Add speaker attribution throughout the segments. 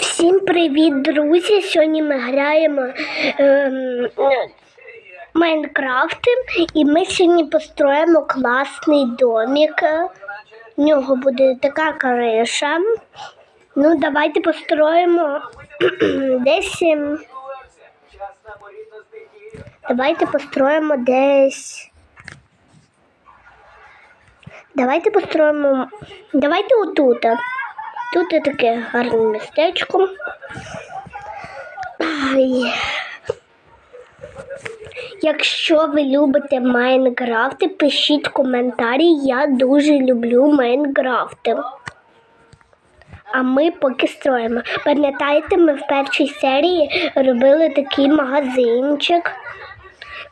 Speaker 1: Всім привіт, друзі! Сьогодні ми граємо ем, Майнкрафт, і ми сьогодні построїмо класний домик. В нього буде така криша. Ну, давайте построїмо десь. ем, Давайте построїмо десь. Давайте построїмо. Давайте отут. Тут є таке гарне містечко. Ай. Якщо ви любите Майнкрафти, пишіть коментарі. Я дуже люблю Майнкрафти. А ми поки строїмо. Пам'ятаєте, ми в першій серії робили такий магазинчик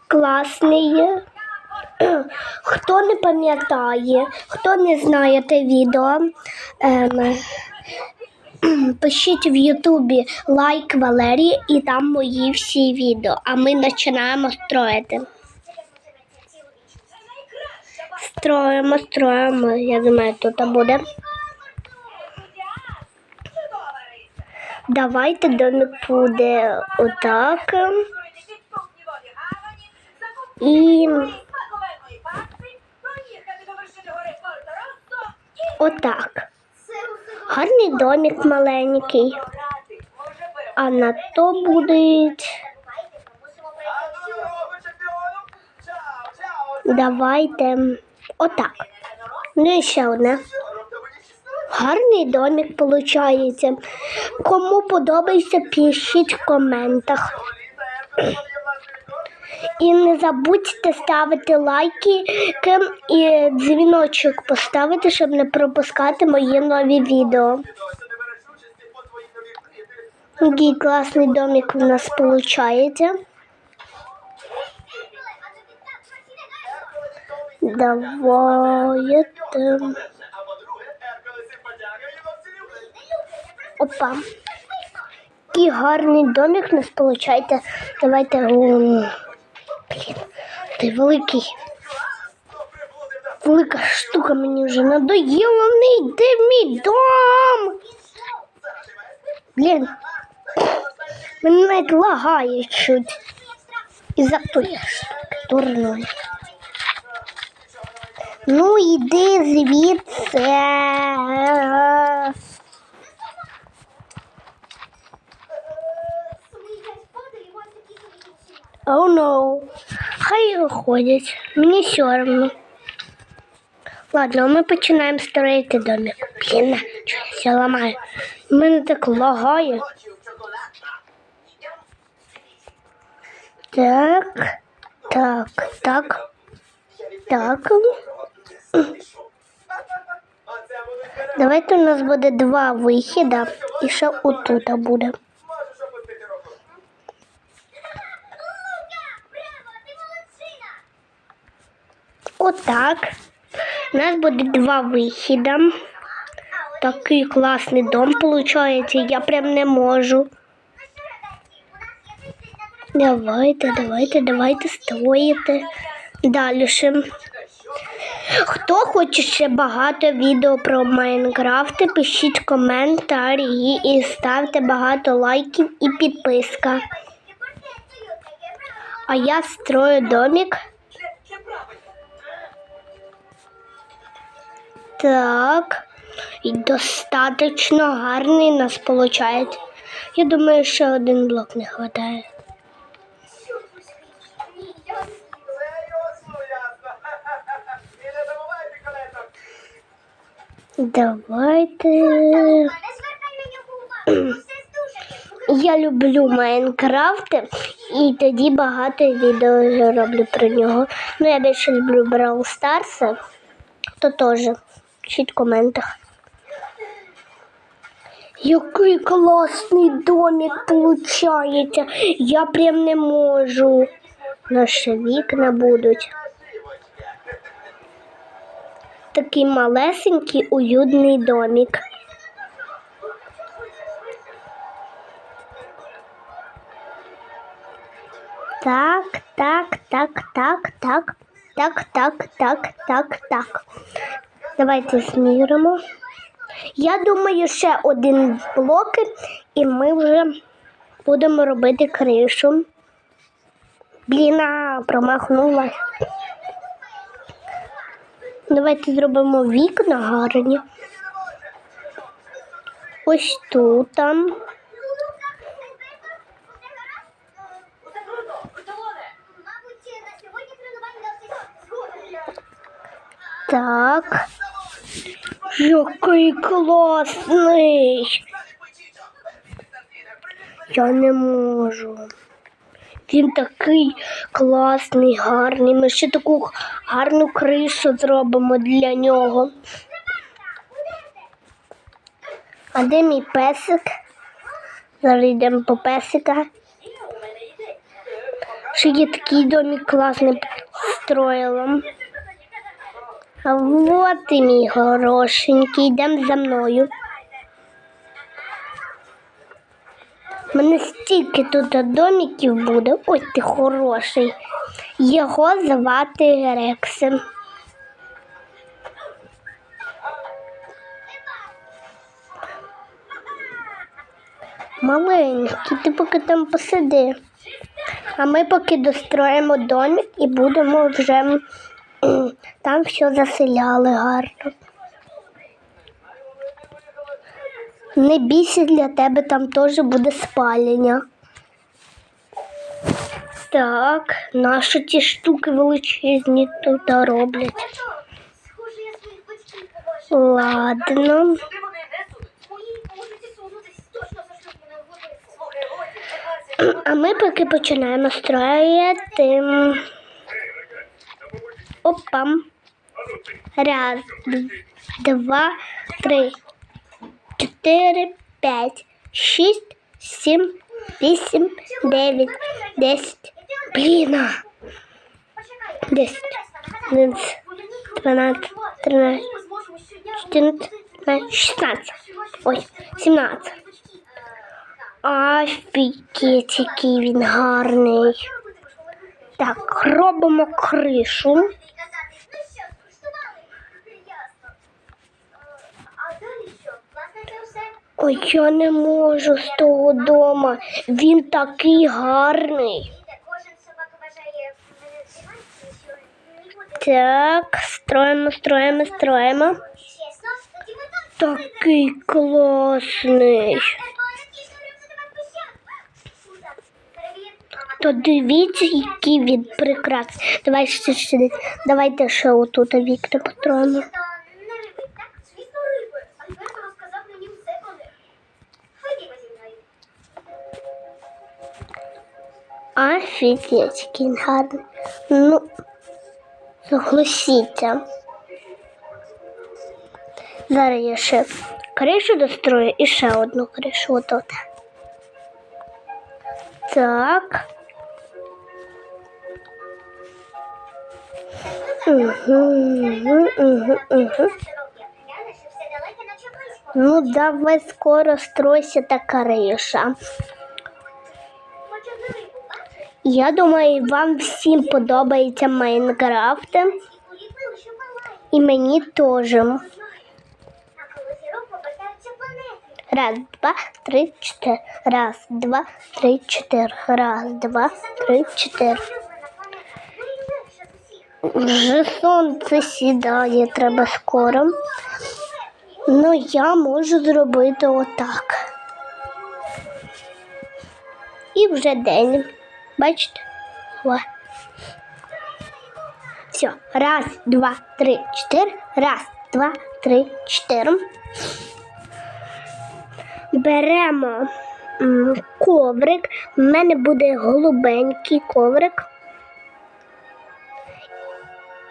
Speaker 1: класний. Хто не пам'ятає, хто не знає те відео, ем, пишіть в Ютубі лайк Валерії і там мої всі відео. А ми починаємо строїти. Строїмо, строїмо. Я думаю, тут буде. Давайте домик буде отак. І отак. Гарний домик маленький. А на то будуть. Давайте отак. Ну і ще одне. Гарний домик виходить. Кому подобається, пишіть в коментах. І не забудьте ставити лайки і дзвіночок поставити, щоб не пропускати мої нові відео. Який класний домик у нас виходить. Давайте. Опа. Який гарний домик у нас виходить. Давайте. Ти великий. Велика штука мені вже надоїла, не йди в мій дом. Блін, мене навіть лагає чуть. Із-за тої штуки дурної. Ну, йди звідси. Oh, no. Хай виходять. Мені все одно. Ладно, ми починаємо строїти домик. Блін, чого я все ламаю. Мене так лагає. Так, так, так, так. Давайте у нас буде два вихіда і ще отут буде. Отак. У нас буде два вихіди. Такий класний дом виходить. Я прям не можу. Давайте, давайте, давайте строїти. Далі. Хто хоче ще багато відео про Майнкрафт, пишіть коментарі і ставте багато лайків і підписка. А я строю домик. Так. І достаточно гарний нас виходить. Я думаю, ще один блок не вистачає. Давайте. Я люблю Майнкрафт і тоді багато відео роблю про нього. Ну, я більше люблю Brawl Stars, то теж пишіть в коментах. Який класний домик виходить. Я прям не можу. Наші вікна будуть. Такий малесенький уютний домик. Так, так, так, так, так, так, так, так, так, так. Давайте зміримо. Я думаю, ще один блок, і ми вже будемо робити кришу. Блін, а, промахнулась. Давайте зробимо вікна гарні. Ось тут там. Так. Який класний. Я не можу. Він такий класний, гарний. Ми ще таку гарну кришу зробимо для нього. А де мій песик? Зараз йдемо по песика. Ще є такий домик класний строїла. Вот і мій хорошенький, йдемо за мною. Мене стільки тут домиків буде. Ось ти хороший. Його звати Рексом. Маленький, ти поки там посиди. А ми поки достроїмо домик і будемо вже там все заселяли гарно. Не бійся для тебе там теж буде спалення. Так, наші ті штуки величезні тут роблять. Ладно. А ми поки починаємо строїти. Опам. Раз, два, три, чотири, п'ять, шість, сім, вісім, дев'ять, десять. Блін. Десять, одинадцять, дванадцять, тринадцять, чотирнадцять, шістнадцять. Ой, сімнадцять. Офігеть, який він гарний. Так, робимо кришу.
Speaker 2: казати, ну що, скуштували? Ясно. А далі що? Власне, це все?
Speaker 1: Ой, я не можу з того дома. Він такий гарний. Так, строїмо, строїмо, строїмо. Такий класний. То дивіться, який він прекрасний. Давай ще. Давайте ще отут вікна построїмо. Офігеть, який. Ну, согласіться. Зараз я ще кришу дострою і ще одну кришу отут. Так. Угу, угу, угу. Ну, давай скоро стройся та криша. Я думаю, вам всім подобається Майнкрафт.
Speaker 2: І
Speaker 1: мені теж. Раз, два, три, чотири. Раз, два, три, чотири. Раз, два, три, чотири. Вже сонце сідає, треба скоро. Ну, я можу зробити отак. І вже день. Бачите? О. Все. Раз, два, три, чотири. Раз, два, три, чотири. Беремо коврик. У мене буде голубенький коврик.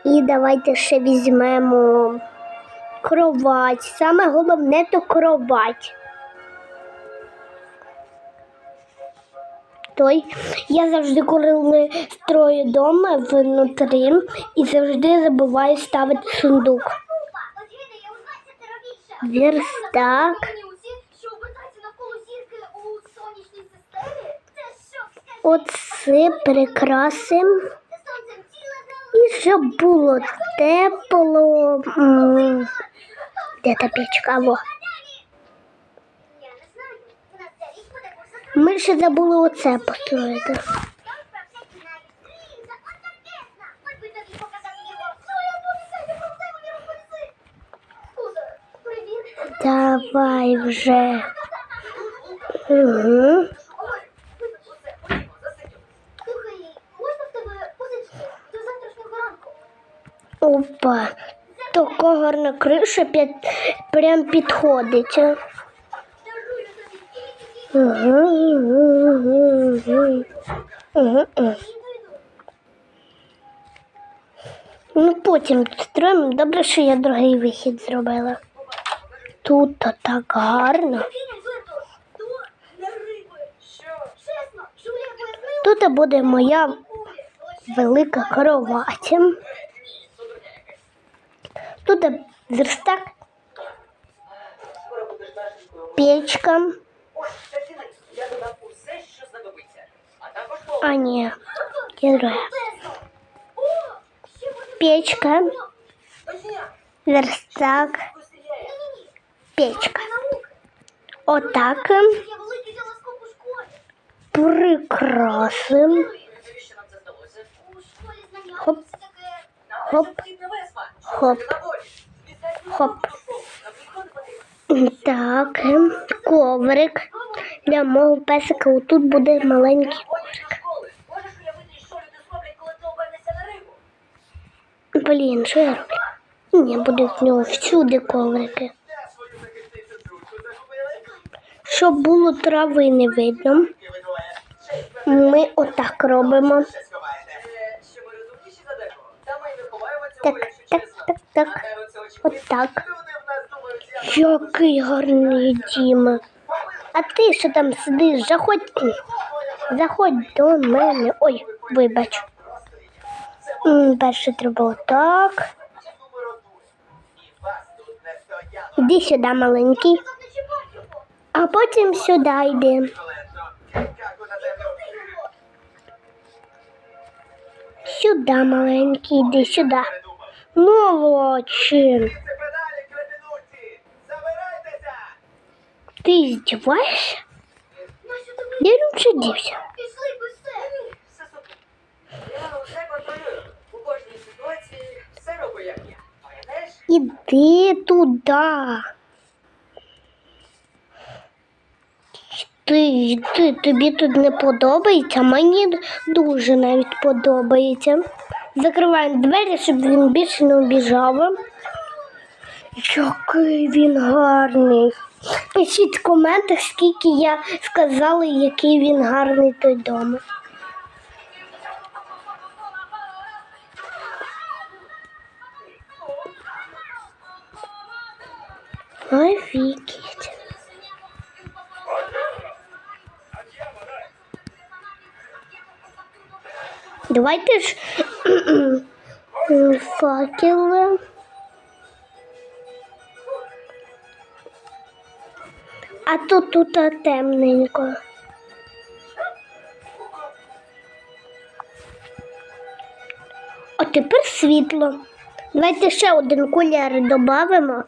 Speaker 1: І давайте ще візьмемо кровать. Саме головне то кровать. Той я завжди, коли строю дома внутрі, і завжди забуваю ставити сундук.
Speaker 2: Купа, от гине я у 20 більше.
Speaker 1: Верстак. Оце прикрасим. І щоб було тепло. Де та пічка? Во. Ми ще забули оце построїти.
Speaker 2: Так, про всякий навіть. Ліза, от чудесно! Хоть би тобі показати його. Ну, я поліцей, не проблему, не розповіси. Куза, привіт.
Speaker 1: Давай вже. Угу. Опа. Така гарна криша під, прям підходить.
Speaker 2: Дарую тобі тільки
Speaker 1: Угу, угу, угу. Угу, угу.
Speaker 2: і йду.
Speaker 1: Ну потім строїмо. Добре, що я другий вихід зробила. Тут так гарно. Тут буде моя велика кровать. Тут верстак, печка.
Speaker 3: Ось, частина, я додав усе, що знадобиться. А також
Speaker 1: А ні, є друге.
Speaker 2: Чесно. О, ще буде
Speaker 1: Печка,
Speaker 3: Точня,
Speaker 1: верстак,
Speaker 3: постріляє.
Speaker 2: Ні-ні-ні.
Speaker 1: печка.
Speaker 2: Наука.
Speaker 1: Отак.
Speaker 2: Є великий телескоп у школі.
Speaker 1: Прикрасим.
Speaker 3: Навіщо нам це здалося?
Speaker 2: У школі знання
Speaker 1: Хоп.
Speaker 2: це таке.
Speaker 1: Хоп.
Speaker 3: Потрібна весла.
Speaker 1: Хоп.
Speaker 3: На волі. Спеціальну
Speaker 1: Хоп. Так, ем, коврик. Для мого песика отут буде маленький.
Speaker 3: Рибу?
Speaker 1: Блін, що я роблю? Ні, буде в нього всюди коврики. Щоб було трави не видно. Ми отак робимо. Так, так, так, так. Отак.
Speaker 3: Люди в нас думають, я
Speaker 1: Який гарний дім. А ти що там сидиш? Заходь. Заходь до мене. Ой, вибач. Перше треба
Speaker 3: стояло.
Speaker 1: Іди сюди, маленький. А потім сюди йди. Сюди, маленький, іди сюди.
Speaker 3: Передумав.
Speaker 1: Молодчин.
Speaker 3: Це педалі, кретинуці. Забирайтеся.
Speaker 1: Ти здіваєшся?
Speaker 2: Настя, ти
Speaker 1: Де він ще дівся?
Speaker 2: пішли без все.
Speaker 3: Все супер. Я все контролюю. У кожній ситуації роблю, як я. Пам'ятаєш?
Speaker 1: Іди туди. Ти, ти, тобі тут не подобається? Мені дуже навіть подобається. Закриваємо двері, щоб він більше не обіжав. Який він гарний. Пишіть в скільки я сказала, який він гарний той дом. Офігеть. Давайте ж факели. А тут тут темненько. А тепер світло. Давайте ще один колір додамо.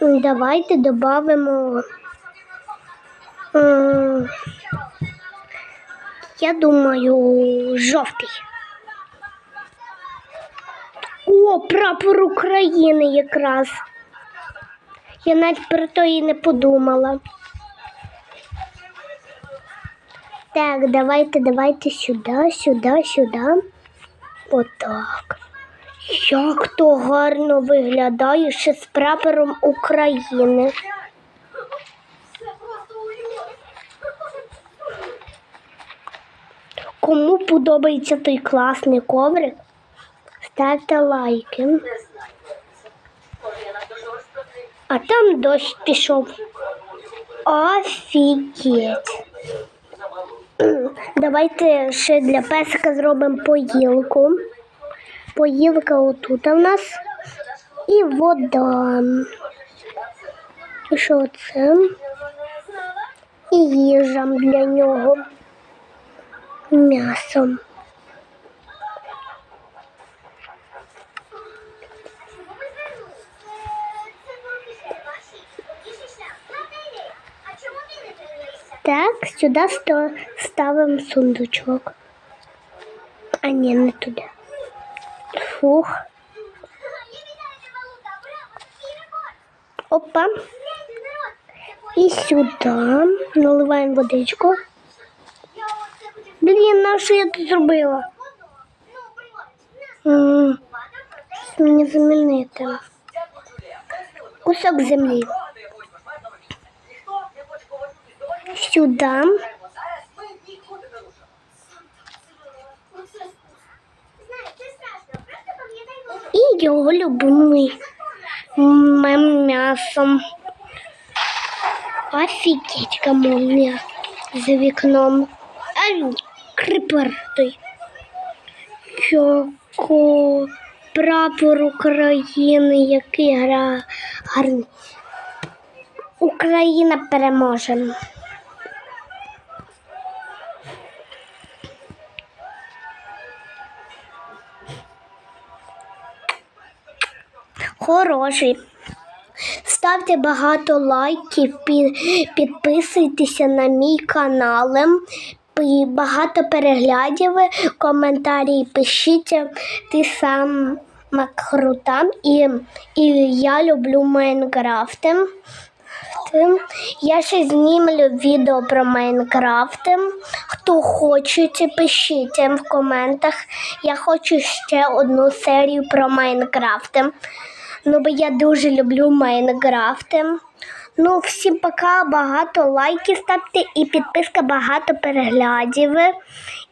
Speaker 1: Давайте додамо. Я думаю, жовтий. О, прапор України якраз. Я навіть про то і не подумала. Так, давайте, давайте сюди, сюди, сюди. Отак. Як то гарно виглядає ще з прапором України. Кому подобається той класний коврик, ставте лайки. А там дощ пішов. Офігеть. Давайте ще для песика зробимо поїлку. Поїлка отут у нас. І вода. І що це? І їжа для нього. М'ясом. Сто- ставимо сундучок. А ні, не туди. Фух.
Speaker 2: Я вітаю тебе, Лука, браво, такий рекорд.
Speaker 1: Опа.
Speaker 2: Гляньте, народ, це твої-
Speaker 1: І сюди наливаємо водичку.
Speaker 2: Я оце хотів
Speaker 1: Блін, на що я тут зробила?
Speaker 2: воду. Ну, приймають. Нас
Speaker 1: М,
Speaker 2: багато про те,
Speaker 1: Мені замінити.
Speaker 3: Дякую, Джулія. Пояснили, будь
Speaker 1: Кусок землі.
Speaker 2: Воду.
Speaker 1: І його любимий м'ясом. Офігеть, молния за вікном. А крипер той. Чоко. Прапор України, який гра гарний. Україна переможе. Хороший. Ставте багато лайків, підписуйтеся на мій канал. І багато переглядів, коментарі пишіть. Ти сама крута. І, і я люблю Майнкрафт. Я ще знімлю відео про Майнкрафт. Хто хоче, пишіть в коментах. Я хочу ще одну серію про Майнкрафт. Ну, бо я дуже люблю Майнкрафти. Ну, всім пока, багато лайків ставте і підписка, багато переглядів.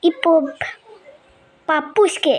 Speaker 1: І по папуськи.